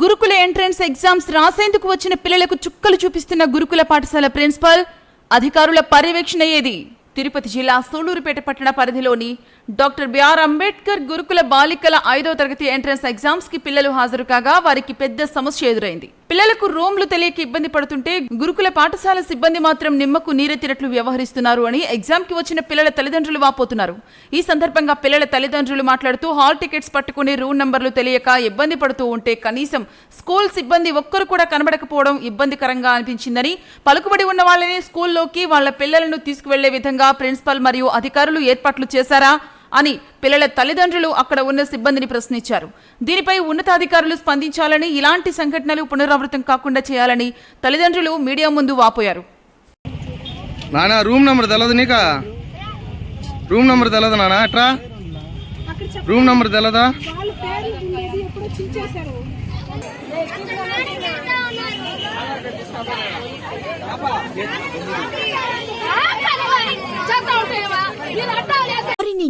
గురుకుల entrance exams రాసేందుకు వచ్చిన పిల్లలకు చుక్కలు చూపిస్తున్న గురుకుల పాఠశాల ప్రిన్సిపల్ అధికారుల పర్యవేక్షణ ఏది? తిరుపతి జిల్లా సూళ్ళూరుపేట పట్టణ పరిధిలోని డాక్టర్ బిఆర్ అంబేద్కర్ గురుకుల బాలికల ఐదో తరగతి ఎంట్రన్స్ ఎగ్జామ్స్కి పిల్లలు హాజరు కాగా వారికి పెద్ద సమస్య ఎదురైంది. పిల్లలకు రూమ్లు తెలియక ఇబ్బంది పడుతుంటే గురుకుల పాఠశాల సిబ్బంది మాత్రం నిమ్మకు నీరెత్తినట్లు వ్యవహరిస్తున్నారు అని ఎగ్జామ్కి వచ్చిన పిల్లల తల్లిదండ్రులు వాపోతున్నారు. ఈ సందర్భంగా పిల్లల తల్లిదండ్రులు మాట్లాడుతూ హాల్ టికెట్స్ పట్టుకుని రూమ్ నంబర్లు తెలియక ఇబ్బంది పడుతూ ఉంటే కనీసం స్కూల్ సిబ్బంది ఒక్కరు కూడా కనబడకపోవడం ఇబ్బందికరంగా అనిపించిందని పలుకుబడి ఉన్న వాళ్ళని స్కూల్లోకి వాళ్ళ పిల్లలను తీసుకువెళ్ళే విధంగా ప్రిన్సిపల్ మరియు అధికారులు ఏర్పాట్లు చేశారా? అని పిల్లల తల్లిదండ్రులు అక్కడ ఉన్న సిబ్బందిని ప్రశ్నించారు. దీనిపై ఉన్నతాధికారులు స్పందించాలని ఇలాంటి సంఘటనలు పునరావృతం కాకుండా చేయాలని తల్లిదండ్రులు మీడియా ముందు వాపోయారు. నానా రూమ్ నెంబర్ తెలదు నీకా? రూమ్ నెంబర్ తెలదు నానా రూమ్ నెంబర్ తెలదా? వాళ్ళ పేరు